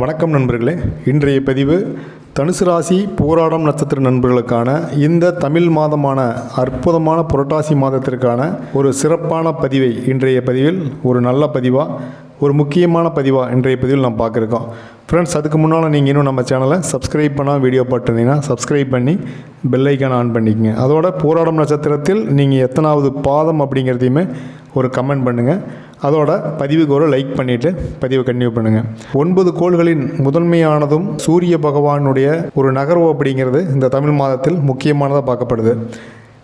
வணக்கம் நண்பர்களே. இன்றைய பதிவு தனுசு ராசி போராடம் நட்சத்திர நண்பர்களுக்கான இந்த தமிழ் மாதமான அற்புதமான புரட்டாசி மாதத்திற்கான ஒரு சிறப்பான பதிவை இன்றைய பதிவில் ஒரு நல்ல பதிவாக ஒரு முக்கியமான பதிவாக இன்றைய பதிவில் நான் பார்க்குறோம். ஃப்ரெண்ட்ஸ் அதுக்கு முன்னால் நீங்கள் இன்னும் நம்ம சேனலை சப்ஸ்கிரைப் பண்ணால் வீடியோ பார்த்துருந்தீங்கன்னா சப்ஸ்கிரைப் பண்ணி பெல்லைக்கான் ஆன் பண்ணிக்கங்க. அதோட போராடம் நட்சத்திரத்தில் நீங்கள் எத்தனாவது பாதம் அப்படிங்கிறதையுமே ஒரு கமெண்ட் பண்ணுங்கள் அதோட பதிவுக்கு ஒரு லைக் பண்ணிவிட்டு பதிவை கன்டினியூ பண்ணுங்கள் ஒன்பது கோள்களின் முதன்மையானதும் சூரிய பகவானுடைய ஒரு நகர்வு அப்படிங்கிறது இந்த தமிழ் மாதத்தில் முக்கியமானதாக பார்க்கப்படுது.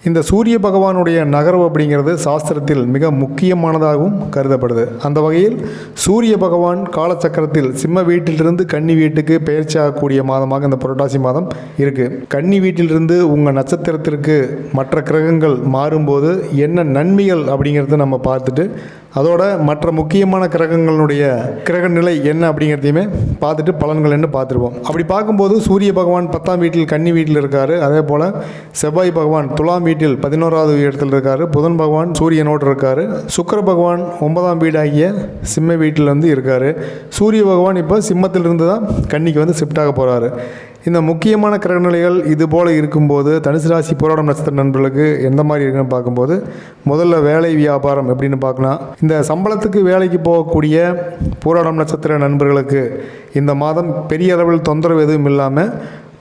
இந்த சூரிய பகவானுடைய நகர்வு அப்படிங்கிறது சாஸ்திரத்தில் மிக முக்கியமானதாகவும் கருதப்படுது. அந்த வகையில் சூரிய பகவான் காலச்சக்கரத்தில் சிம்ம வீட்டிலிருந்து கன்னி வீட்டுக்கு பெயர்ச்சி ஆகக்கூடிய மாதமாக இந்த புரட்டாசி மாதம் இருக்குது கன்னி வீட்டிலிருந்து உங்கள் நட்சத்திரத்திற்கு மற்ற கிரகங்கள் மாறும்போது என்ன நன்மைகள் அப்படிங்கிறத நம்ம பார்த்துட்டு அதோட மற்ற முக்கியமான கிரகங்களுடைய கிரக நிலை என்ன அப்படிங்கிறதையுமே பார்த்துட்டு பலன்கள் என்ன பார்த்துருவோம். அப்படி பார்க்கும்போது சூரிய பகவான் பத்தாம் வீட்டில் கன்னி வீட்டில் இருக்காரு. அதே போல் செவ்வாய் பகவான் துலாம் வீட்டில் பதினோராவது இடத்தில் இருக்காரு. புதன் பகவான் சூரியனோடு இருக்காரு. சுக்கிர பகவான் ஒன்பதாம் வீடாகிய சிம்ம வீட்டில் வந்து இருக்காரு. சூரிய பகவான் இப்போ சிம்மத்திலிருந்து தான் கன்னிக்கு வந்து ஷிஃப்ட் ஆக போகிறாரு இந்த முக்கியமான கிரகநிலைகள் இது போல் இருக்கும்போது தனுசு ராசி போராடம் நட்சத்திர நண்பர்களுக்கு எந்த மாதிரி இருக்குன்னு பார்க்கும்போது முதல்ல வேலை வியாபாரம் எப்படின்னு பார்க்கலாம். இந்த சம்பளத்துக்கு வேலைக்கு போகக்கூடிய போராடம் நட்சத்திர நண்பர்களுக்கு இந்த மாதம் பெரிய அளவில் தொந்தரவு எதுவும் இல்லாமல்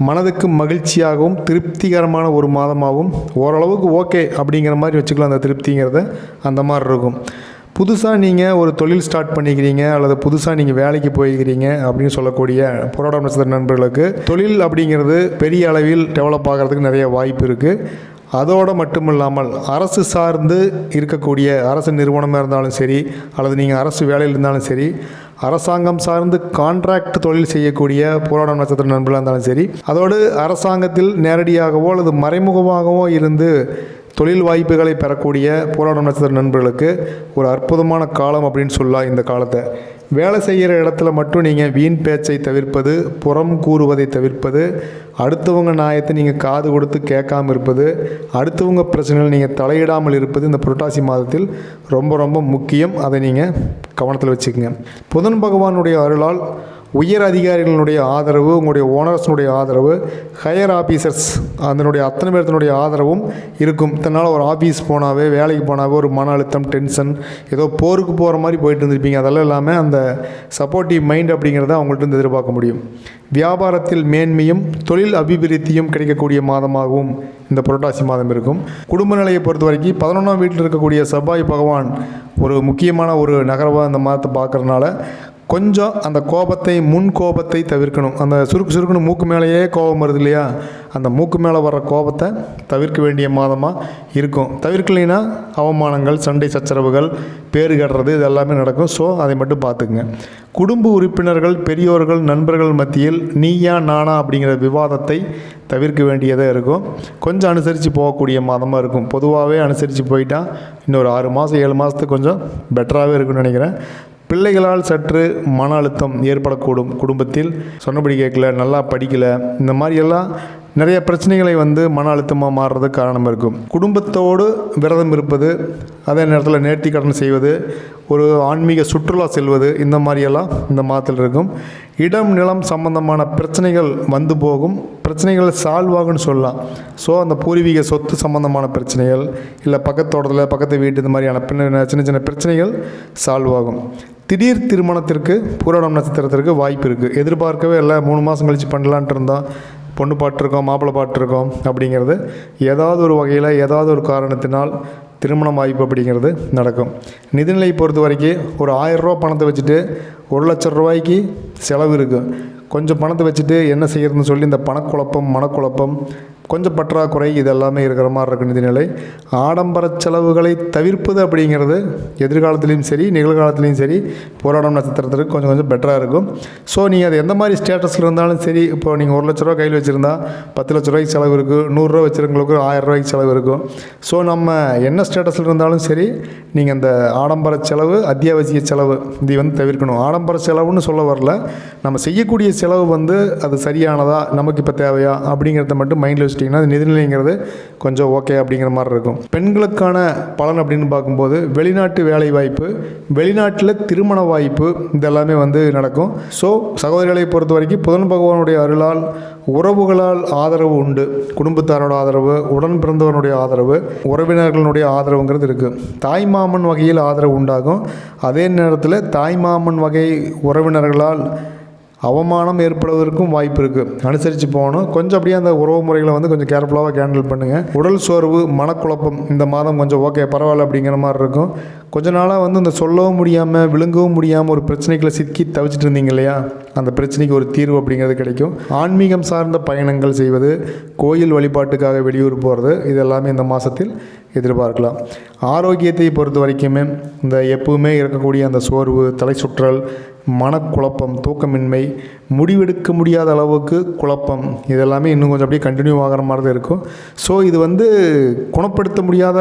மனதுக்கு மகிழ்ச்சியாகவும் திருப்திகரமான ஒரு மாதமாகவும் ஓரளவுக்கு ஓகே அப்படிங்கிற மாதிரி வச்சுக்கலாம் அந்த திருப்திங்கிறத. அந்த மாதிரி இருக்கும். புதுசாக நீங்கள் ஒரு தொழில் ஸ்டார்ட் பண்ணிக்கிறீங்க அல்லது புதுசாக நீங்கள் வேலைக்கு போய்க்கிறீங்க அப்படின்னு சொல்லக்கூடிய போராட்ட நட்சத்திர நண்பர்களுக்கு தொழில் அப்படிங்கிறது பெரிய அளவில் டெவலப் ஆகிறதுக்கு நிறைய வாய்ப்பு இருக்குது அதோடு மட்டும் இல்லாமல் அரசு சார்ந்து இருக்கக்கூடிய அரசு நிறுவனமாக இருந்தாலும் சரி அல்லது நீங்கள் அரசு வேலையில் இருந்தாலும் சரி அரசாங்கம் சார்ந்து கான்ட்ராக்ட் தொழில் செய்யக்கூடிய போராட நட்சத்திர நண்பர்களாக இருந்தாலும் சரி அதோடு அரசாங்கத்தில் நேரடியாகவோ அல்லது மறைமுகமாகவோ இருந்து தொழில் வாய்ப்புகளை பெறக்கூடிய போராடும் நட்சத்திர நண்பர்களுக்கு ஒரு அற்புதமான காலம் அப்படின்னு சொல்லலாம் இந்த காலத்தை. வேலை செய்கிற இடத்துல மட்டும் நீங்கள் வீண் பேச்சை தவிர்ப்பது புறம் கூறுவதை தவிர்ப்பது அடுத்தவங்க நியாயத்தை நீங்கள் காது கொடுத்து கேட்காம இருப்பது அடுத்தவங்க பிரச்சனைகள் நீங்கள் தலையிடாமல் இருப்பது இந்த புரட்டாசி மாதத்தில் ரொம்ப ரொம்ப முக்கியம். அதை நீங்கள் கவனத்தில் வச்சுக்கோங்க. புதன் பகவானுடைய அருளால் உயர் அதிகாரிகளினுடைய ஆதரவு உங்களுடைய ஓனர்ஸினுடைய ஆதரவு ஹையர் ஆஃபீஸர்ஸ் அதனுடைய அத்தனை பேர்த்தினுடைய ஆதரவும் இருக்கும். இதனால் ஒரு ஆஃபீஸ் போனாவே வேலைக்கு போனாவே ஒரு மன அழுத்தம் டென்ஷன் ஏதோ போருக்கு போகிற மாதிரி போயிட்டு இருந்திருப்பீங்க. அதெல்லாம் இல்லாமல் அந்த சப்போர்ட்டிவ் மைண்ட் அப்படிங்கிறத அவங்கள்ட்ட இருந்து எதிர்பார்க்க முடியும். வியாபாரத்தில் மேன்மையும் தொழில் அபிவிருத்தியும் கிடைக்கக்கூடிய மாதமாகவும் இந்த புரட்டாசி மாதம் இருக்கும். குடும்ப நிலையை பொறுத்த வரைக்கும் பதினொன்றாம் வீட்டில் இருக்கக்கூடிய செவ்வாய் பகவான் ஒரு முக்கியமான ஒரு நகரவாக இந்த மாதத்தை பார்க்குறதுனால கொஞ்சம் அந்த கோபத்தை முன் கோபத்தை தவிர்க்கணும். அந்த சுருக்கு சுருக்குன்னு மூக்கு மேலேயே கோபம் வருது இல்லையா? அந்த மூக்கு மேலே வர்ற கோபத்தை தவிர்க்க வேண்டிய மாதமாக இருக்கும். தவிர்க்கலைன்னா அவமானங்கள் சண்டை சச்சரவுகள் பேறு கட்டுறது இது எல்லாமே நடக்கும். ஸோ அதை மட்டும் பார்த்துக்குங்க. குடும்ப உறுப்பினர்கள் பெரியோர்கள் நண்பர்கள் மத்தியில் நீயா நானா அப்படிங்கிற விவாதத்தை தவிர்க்க வேண்டியதாக இருக்கும். கொஞ்சம் அனுசரித்து போகக்கூடிய மாதமாக இருக்கும். பொதுவாகவே அனுசரித்து போயிட்டால் இன்னொரு ஆறு மாதம் ஏழு மாதத்துக்கு கொஞ்சம் பெட்டராகவே இருக்கும்னு நினைக்கிறேன். பிள்ளைகளால் சற்று மன அழுத்தம் ஏற்படக்கூடும் குடும்பத்தில். சொன்னபடி கேட்கல நல்லா படிக்கலை. இந்த மாதிரியெல்லாம் நிறைய பிரச்சனைகளை வந்து மன அழுத்தமாக மாறுறதுக்கு காரணம் இருக்கும். குடும்பத்தோடு விரதம் இருப்பது அதே நேரத்தில் நேர்த்தி கடன் செய்வது ஒரு ஆன்மீக சுற்றுலா செல்வது இந்த மாதிரியெல்லாம் இந்த மாதத்தில் இருக்கும். இடம் நிலம் சம்பந்தமான பிரச்சனைகள் வந்து போகும். பிரச்சனைகள் சால்வ் ஆகும்னு சொல்லலாம். ஸோ அந்த பூர்வீக சொத்து சம்பந்தமான பிரச்சனைகள் இல்லை பக்கத்தோட்டத்தில் பக்கத்து வீட்டு இந்த மாதிரியான பின்ன சின்ன சின்ன பிரச்சனைகள் சால்வ் ஆகும். திடீர் திருமணத்திற்கு பூரணம் நட்சத்திரத்திற்கு வாய்ப்பு இருக்குது எதிர்பார்க்கவே இல்லை. மூணு மாதம் கழித்து பண்ணலான்ட்டு இருந்தோம் பொண்ணு பாட்டிருக்கோம் மாப்பிள்ளை பாட்டிருக்கோம் அப்படிங்கிறது. ஏதாவது ஒரு வகையில் ஏதாவது ஒரு காரணத்தினால் திருமணம் வாய்ப்பு அப்படிங்கிறது நடக்கும். நிதிநிலை பொறுத்த வரைக்கும் ஒரு ஆயிரரூவா பணத்தை வச்சுட்டு ஒரு லட்ச ரூபாய்க்கு செலவு இருக்கும் கொஞ்சம் பணத்தை வச்சுட்டு என்ன செய்யறதுன்னு சொல்லி இந்த பணக்குழப்பம் மனக்குழப்பம் கொஞ்சம் பற்றாக்குறை இது எல்லாமே இருக்கிற மாதிரி இருக்கு நிதிநிலை. ஆடம்பர செலவுகளை தவிர்ப்பது அப்படிங்கிறது எதிர்காலத்துலேயும் சரி நிகழ்காலத்துலேயும் சரி போராடம் நட்சத்திரத்திற்கு கொஞ்சம் கொஞ்சம் பெட்டராக இருக்கும். ஸோ நீங்கள் அது எந்த மாதிரி ஸ்டேட்டஸில் இருந்தாலும் சரி இப்போ நீங்கள் ஒரு லட்ச ரூபா கையில் வச்சுருந்தா பத்து லட்ச ரூபாய்க்கு செலவு இருக்குது நூறுரூவா வச்சுருங்களுக்கு ஆயிரம் ரூபாய்க்கு செலவு இருக்கும் ஸோ நம்ம என்ன ஸ்டேட்டஸில் இருந்தாலும் சரி நீங்கள் அந்த ஆடம்பர செலவு அத்தியாவசிய செலவு இதை வந்து தவிர்க்கணும். ஆடம்பர செலவுன்னு சொல்ல வரல நம்ம செய்யக்கூடிய செலவு வந்து அது சரியானதா நமக்கு இப்போ தேவையா அப்படிங்கிறத மட்டும் மைண்டில் வச்சிட்டிங்கன்னா அது நிதிநிலைங்கிறது கொஞ்சம் ஓகே அப்படிங்கிற மாதிரி இருக்கும். பெண்களுக்கான பலன் அப்படின்னு பார்க்கும்போது வெளிநாட்டு வேலை வாய்ப்பு வெளிநாட்டில் திருமண வாய்ப்பு இதெல்லாமே வந்து நடக்கும். ஸோ சகோதரிகளை பொறுத்த வரைக்கும் புதன் பகவானுடைய அருளால் உறவுகளால் ஆதரவு உண்டு. குடும்பத்தாரோட ஆதரவு உடன் பிறந்தவனுடைய ஆதரவு உறவினர்களுடைய ஆதரவுங்கிறது இருக்குது தாய்மாமன் வகையில் ஆதரவு உண்டாகும். அதே நேரத்தில் தாய்மாமன் வகை உறவினர்களால் அவமானம் ஏற்படுவதற்கும் வாய்ப்பு இருக்குது அனுசரித்து போகணும். கொஞ்சம் அப்படியே அந்த உறவு முறைகளை வந்து கொஞ்சம் கேர்ஃபுல்லாக ஹேண்டில் பண்ணுங்கள் உடல் சோர்வு மனக்குழப்பம் இந்த மாதம் கொஞ்சம் ஓகே பரவாயில்ல அப்படிங்கிற மாதிரி இருக்கும். கொஞ்ச நாளாக வந்து இந்த சொல்லவும் முடியாமல் விழுங்கவும் முடியாமல் ஒரு பிரச்சனைகளை சிக்கி தவிச்சிட்டு இருந்தீங்க இல்லையா? அந்த பிரச்சனைக்கு ஒரு தீர்வு அப்படிங்கிறது கிடைக்கும். ஆன்மீகம் சார்ந்த பயணங்கள் செய்வது கோயில் வழிபாட்டுக்காக வெளியூர் போகிறது இது எல்லாமே இந்த மாதத்தில் எதிர்பார்க்கலாம். ஆரோக்கியத்தை பொறுத்த வரைக்குமே இந்த எப்பவுமே இருக்கக்கூடிய அந்த சோர்வு தலை சுற்றல் மனக்குழப்பம் தூக்கமின்மை முடிவெடுக்க முடியாத அளவுக்கு குழப்பம் இதெல்லாமே இன்னும் கொஞ்சம் அப்படியே கண்டினியூ ஆகிற மாதிரி தான் இருக்கும். ஸோ இது வந்து குணப்படுத்த முடியாத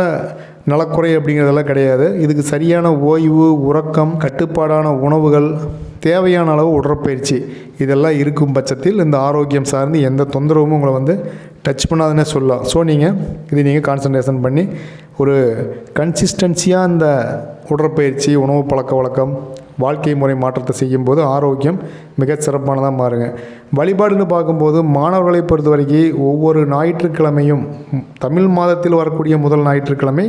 நலக்குறை அப்படிங்கிறதெல்லாம் கிடையாது. இதுக்கு சரியான ஓய்வு உறக்கம் கட்டுப்பாடான உணவுகள் தேவையான அளவு உடற்பயிற்சி இதெல்லாம் இருக்கும் பட்சத்தில் இந்த ஆரோக்கியம் சார்ந்து எந்த தொந்தரவும் உங்களை வந்து டச் பண்ணாதுன்னே சொல்லலாம். ஸோ நீங்கள் இது நீங்கள் கான்சன்ட்ரேஷன் பண்ணி ஒரு கன்சிஸ்டன்சியாக இந்த உடற்பயிற்சி உணவு பழக்க வழக்கம் வாழ்க்கை முறை மாற்றத்தை செய்யும்போது ஆரோக்கியம் மிக சிறப்பானதாக மாறுங்க. வழிபாடுன்னு பார்க்கும்போது மாணவர்களை பொறுத்த வரைக்கும் ஒவ்வொரு ஞாயிற்றுக்கிழமையும் தமிழ் மாதத்தில் வரக்கூடிய முதல் ஞாயிற்றுக்கிழமை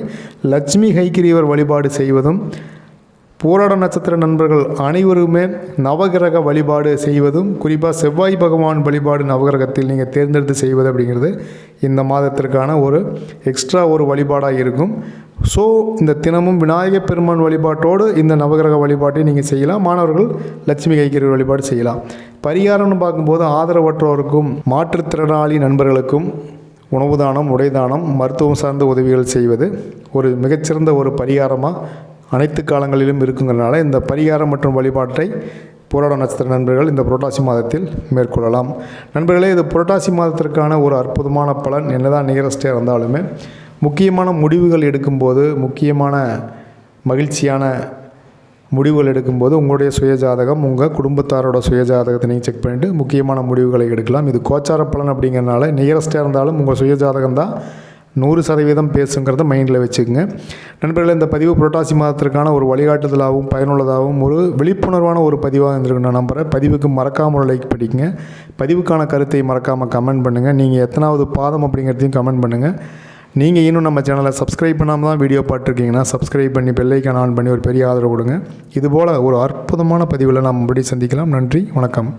லட்சுமி கைக்கிரியவர் வழிபாடு செய்வதும் பூரட நட்சத்திர நண்பர்கள் அனைவருமே நவகிரக வழிபாடு செய்வதும் குறிப்பாக செவ்வாய் பகவான் வழிபாடு நவகிரகத்தில் நீங்கள் தேர்ந்தெடுத்து செய்வது அப்படிங்கிறது இந்த மாதத்திற்கான ஒரு எக்ஸ்ட்ரா ஒரு வழிபாடாக இருக்கும். ஸோ இந்த தினமும் விநாயகப் பெருமான் வழிபாட்டோடு இந்த நவகிரக வழிபாட்டை நீங்கள் செய்யலாம். மாணவர்கள் லட்சுமி கைக்கறி வழிபாடு செய்யலாம். பரிகாரம்னு பார்க்கும்போது ஆதரவற்றோருக்கும் மாற்றுத்திறனாளி நண்பர்களுக்கும் உணவு தானம் உடைதானம் மருத்துவம் சார்ந்த உதவிகள் செய்வது ஒரு மிகச்சிறந்த ஒரு பரிகாரமாக அனைத்து காலங்களிலும் இருக்குங்கிறனால இந்த பரிகாரம் மற்றும் வழிபாட்டை போராட நட்சத்திர நண்பர்கள் இந்த புரட்டாசி மாதத்தில் மேற்கொள்ளலாம். நண்பர்களே இது புரட்டாசி மாதத்திற்கான ஒரு அற்புதமான பலன். என்னதான் நியரஸ்டாக இருந்தாலுமே முக்கியமான முடிவுகள் எடுக்கும்போது முக்கியமான மகிழ்ச்சியான முடிவுகள் எடுக்கும்போது உங்களுடைய சுயஜாதகம் உங்கள் குடும்பத்தாரோட சுயஜாதகத்தை நீங்கள் செக் பண்ணிவிட்டு முக்கியமான முடிவுகளை எடுக்கலாம். இது கோச்சார பலன் அப்படிங்கிறனால நியரஸ்டாக இருந்தாலும் உங்கள் சுயஜாதகம் தான் நூறு சதவீதம் பேசுங்கிறத மைண்டில் வச்சுக்கோங்க. நண்பர்களே இந்த பதிவு புரட்டாசி மாதத்திற்கான ஒரு வழிகாட்டுதலாகவும் பயனுள்ளதாகவும் ஒரு விழிப்புணர்வான ஒரு பதிவாக இருந்திருக்கு நான் நம்புகிறேன் பதிவுக்கு மறக்காமல் ஒரு லைக் படிக்குங்க பதிவுக்கான கருத்தை மறக்காமல் கமெண்ட் பண்ணுங்கள் நீங்கள் எத்தனாவது பாதம் அப்படிங்கிறதையும் கமெண்ட் பண்ணுங்கள் நீங்கள் இன்னும் நம்ம சேனலை சப்ஸ்கிரைப் பண்ணாமல் தான் வீடியோ பார்த்துருக்கீங்கன்னா சப்ஸ்கிரைப் பண்ணி பெல்லைக்கான் ஆன் பண்ணி ஒரு பெரிய ஆதரவு கொடுங்க. இதுபோல் ஒரு அற்புதமான பதிவில் நாம் மறுபடியும் சந்திக்கலாம். நன்றி வணக்கம்.